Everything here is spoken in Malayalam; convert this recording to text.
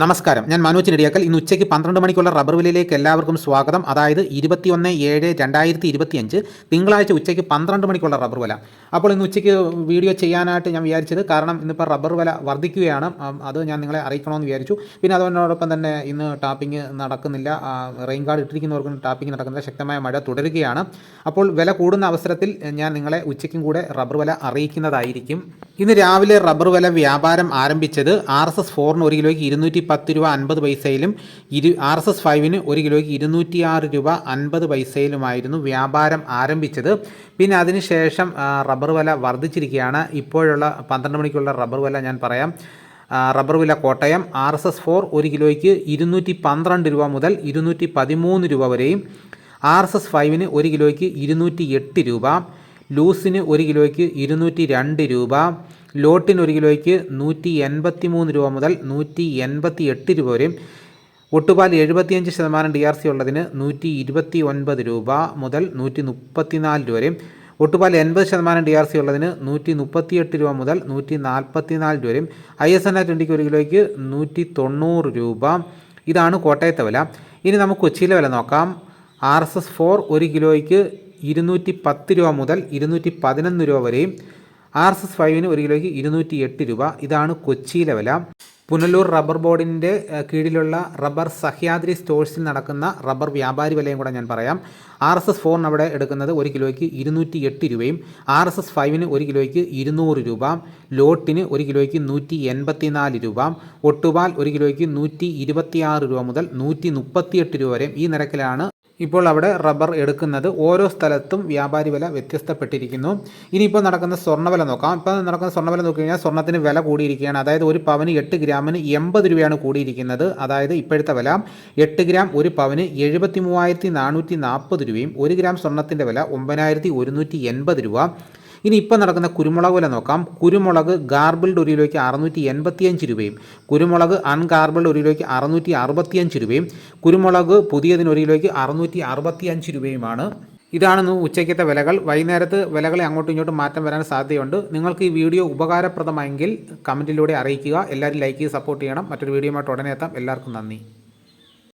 നമസ്കാരം. ഞാൻ മനോജ് നെടിയാക്കൽ. ഇന്ന് ഉച്ചയ്ക്ക് പന്ത്രണ്ട് മണിക്കുള്ള റബ്ബർ വിലയിലേക്ക് എല്ലാവർക്കും സ്വാഗതം. അതായത് ഇരുപത്തിയൊന്ന് ഏഴ് രണ്ടായിരത്തി ഇരുപത്തിയഞ്ച് തിങ്കളാഴ്ച ഉച്ചയ്ക്ക് പന്ത്രണ്ട് മണിക്കുള്ള റബ്ബർ വില. അപ്പോൾ ഇന്ന് ഉച്ചയ്ക്ക് വീഡിയോ ചെയ്യാനായിട്ട് ഞാൻ വിചാരിച്ചത് കാരണം ഇന്നിപ്പോൾ റബ്ബർ വില വർദ്ധിക്കുകയാണ്. അത് ഞാൻ നിങ്ങളെ അറിയിക്കണമെന്ന് വിചാരിച്ചു. പിന്നെ അതോടൊപ്പം തന്നെ ഇന്ന് ടാപ്പിംഗ് നടക്കുന്നില്ല. റെയിൻ കാർഡ് ഇട്ടിരിക്കുന്നവർക്കും ടാപ്പിംഗ് നടക്കുന്നില്ല. ശക്തമായ മഴ തുടരുകയാണ്. അപ്പോൾ വില കൂടുന്ന അവസരത്തിൽ ഞാൻ നിങ്ങളെ ഉച്ചയ്ക്കും കൂടെ റബ്ബർ വില അറിയിക്കുന്നതായിരിക്കും. ഇന്ന് രാവിലെ റബ്ബർ വില വ്യാപാരം ആരംഭിച്ചത് ആർ എസ് എസ് ഫോറിന് ഒരു കിലോയ്ക്ക് ഇരുന്നൂറ്റി പത്ത് രൂപ അൻപത് പൈസയിലും ഇരു ആർ എസ് എസ് ഫൈവിന് ഒരു കിലോയ്ക്ക് ഇരുന്നൂറ്റി ആറ് രൂപ അൻപത് പൈസയിലുമായിരുന്നു വ്യാപാരം ആരംഭിച്ചത്. പിന്നെ അതിനുശേഷം റബ്ബർ വില വർദ്ധിച്ചിരിക്കുകയാണ്. ഇപ്പോഴുള്ള പന്ത്രണ്ട് മണിക്കുള്ള റബ്ബർ വില ഞാൻ പറയാം. റബ്ബർ വില Kottayam R S S four ഒരു കിലോയ്ക്ക് ഇരുന്നൂറ്റി പന്ത്രണ്ട് രൂപ മുതൽ ഇരുന്നൂറ്റി പതിമൂന്ന് രൂപ വരെയും ആർ എസ് എസ് ഫൈവിന് ഒരു കിലോയ്ക്ക് ഇരുന്നൂറ്റി എട്ട് രൂപ ലൂസിന് ഒരു കിലോയ്ക്ക് ഇരുന്നൂറ്റി രണ്ട് രൂപ ലോട്ടിന് ഒരു കിലോയ്ക്ക് നൂറ്റി എൺപത്തി മൂന്ന് രൂപ മുതൽ നൂറ്റി എൺപത്തി എട്ട് രൂപ വരെയും ഒട്ടുപാൽ എഴുപത്തിയഞ്ച് ശതമാനം ഡി ആർ സി ഉള്ളതിന് നൂറ്റി ഇരുപത്തി ഒൻപത് രൂപ മുതൽ നൂറ്റി മുപ്പത്തിനാല് രൂപ വരെയും ഒട്ടുപാൽ എൺപത് ശതമാനം ഡി ആർ സി ഉള്ളതിന് നൂറ്റി മുപ്പത്തിയെട്ട് രൂപ മുതൽ നൂറ്റി നാൽപ്പത്തിനാല് രൂപ വരെയും ഐ എസ് എൻ ആർ ട്വന്റിക്ക് ഒരു കിലോയ്ക്ക് നൂറ്റി തൊണ്ണൂറ് രൂപ. ഇതാണ് കോട്ടയത്തെ വില. ഇനി നമുക്ക് കൊച്ചിയിലെ വില നോക്കാം. ആർ എസ് എസ് ഫോർ ഒരു കിലോയ്ക്ക് ഇരുന്നൂറ്റി പത്ത് രൂപ മുതൽ ഇരുന്നൂറ്റി പതിനൊന്ന് രൂപ വരെയും ആർ എസ് എസ് ഫൈവിന് ഒരു കിലോയ്ക്ക് ഇരുന്നൂറ്റി എട്ട് രൂപ. ഇതാണ് കൊച്ചിയിലെ വില. പുനലൂർ റബ്ബർ ബോർഡിന്റെ കീഴിലുള്ള റബ്ബർ സഹ്യാദ്രി സ്റ്റോഴ്സിൽ നടക്കുന്ന റബ്ബർ വ്യാപാരി വിലയും കൂടെ ഞാൻ പറയാം. ആർ എസ് എസ് ഫോറിന് അവിടെ എടുക്കുന്നത് ഒരു കിലോയ്ക്ക് ഇരുന്നൂറ്റി എട്ട് രൂപയും ആർ എസ് എസ് ഫൈവിന് ഒരു കിലോയ്ക്ക് ഇരുന്നൂറ് രൂപ ലോട്ടിന് ഒരു കിലോയ്ക്ക് നൂറ്റി എൺപത്തിനാല് രൂപ ഒട്ടുപാൽ ഒരു കിലോയ്ക്ക് നൂറ്റി ഇരുപത്തിയാറ് രൂപ മുതൽ നൂറ്റി മുപ്പത്തിയെട്ട് രൂപ വരെയും ഈ നിരക്കിലാണ് ഇപ്പോൾ അവിടെ റബ്ബർ എടുക്കുന്നത് ഓരോ സ്ഥലത്തും വ്യാപാരി വില വ്യത്യസ്തപ്പെട്ടിരിക്കുന്നു. ഇനിയിപ്പോൾ നടക്കുന്ന സ്വർണവില നോക്കാം. ഇപ്പോൾ നടക്കുന്ന സ്വർണവില നോക്കി കഴിഞ്ഞാൽ സ്വർണത്തിന് വില കൂടിയിരിക്കുകയാണ്. അതായത് ഒരു പവന് എട്ട് ഗ്രാമിന് എൺപത് രൂപയാണ് കൂടിയിരിക്കുന്നത്. അതായത് ഇപ്പോഴത്തെ വില എട്ട് ഗ്രാം ഒരു പവന് എഴുപത്തി മൂവായിരത്തി നാനൂറ്റി നാൽപ്പത് രൂപയും ഒരു ഗ്രാം സ്വർണത്തിന്റെ വില ഒമ്പതിനായിരത്തി ഒരുന്നൂറ്റി എൺപത് രൂപ. ഇനി ഇപ്പോൾ നടക്കുന്ന കുരുമുളക് വില നോക്കാം. കുരുമുളക് ഗാർബിൾഡ് ഒരു കിലോയ്ക്ക് അറുന്നൂറ്റി എൺപത്തിയഞ്ച് രൂപയും കുരുമുളക് അൺഗാർബിൾഡ് ഒരു കിലോയ്ക്ക് അറുന്നൂറ്റി അറുപത്തിയഞ്ച് രൂപയും കുരുമുളക് പുതിയതിന് ഒരു കിലോയ്ക്ക് അറുന്നൂറ്റി അറുപത്തിയഞ്ച് രൂപയുമാണ്. ഇതാണ് ഉച്ചയ്ക്കത്തെ വിലകൾ. വൈകുന്നേരത്ത് വിലകളെ അങ്ങോട്ടും ഇങ്ങോട്ടും മാറ്റം വരാൻ സാധ്യതയുണ്ട്. നിങ്ങൾക്ക് ഈ വീഡിയോ ഉപകാരപ്രദമായെങ്കിൽ കമന്റിലൂടെ അറിയിക്കുക. എല്ലാവരും ലൈക്ക് ചെയ്ത് സപ്പോർട്ട് ചെയ്യണം. മറ്റൊരു വീഡിയോയുമായിട്ട് ഉടനെ എത്താം. എല്ലാവർക്കും നന്ദി.